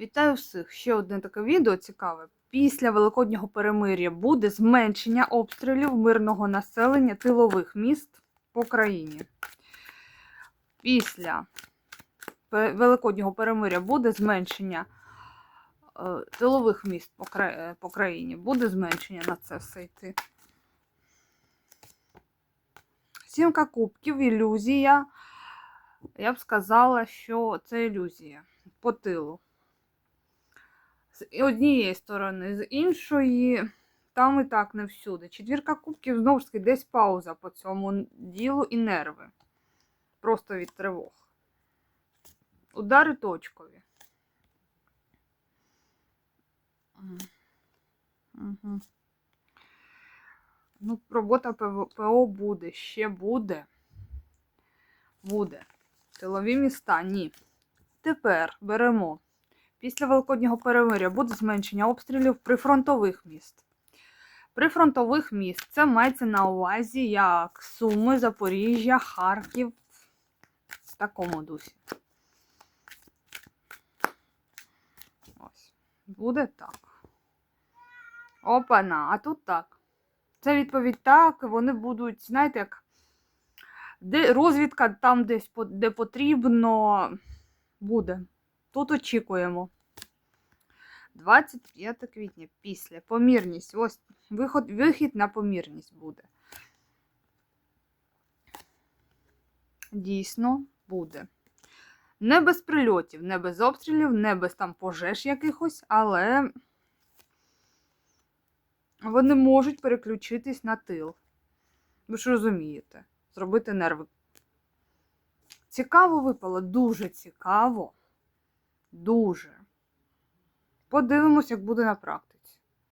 Вітаю всіх! Ще одне таке відео цікаве. Після Великоднього перемир'я буде зменшення обстрілів мирного населення тилових міст по країні. Після Великоднього перемир'я буде зменшення е, тилових міст по, е, по країні. Буде зменшення на це все йти. Сімка кубків, ілюзія. Я б сказала, що це ілюзія по тилу з однієї сторони, з іншої, там і так не всюди. Четвірка кубків знову ж таки десь пауза по цьому ділу і нерви. Просто від тривог. Удари точкові. Угу. Ну, робота ПО буде, ще буде. Буде. Тилові міста ні. Тепер беремо. Після Великоднього перемиря буде зменшення обстрілів прифронтових міст. Прифронтових міст це мається на увазі як Суми, Запоріжжя, Харків. В такому дусі. Ось. Буде так. Опана, а тут так. Це відповідь так, вони будуть, знаєте, як розвідка там десь, де потрібно, буде. Тут очікуємо. 25 квітня після помірність. Ось виход, вихід на помірність буде. Дійсно буде. Не без прильотів, не без обстрілів, не без там пожеж якихось, але вони можуть переключитись на тил. Ви ж розумієте, зробити нерви. Цікаво випало, дуже цікаво. Дуже. Подивимось, як буде на практиці.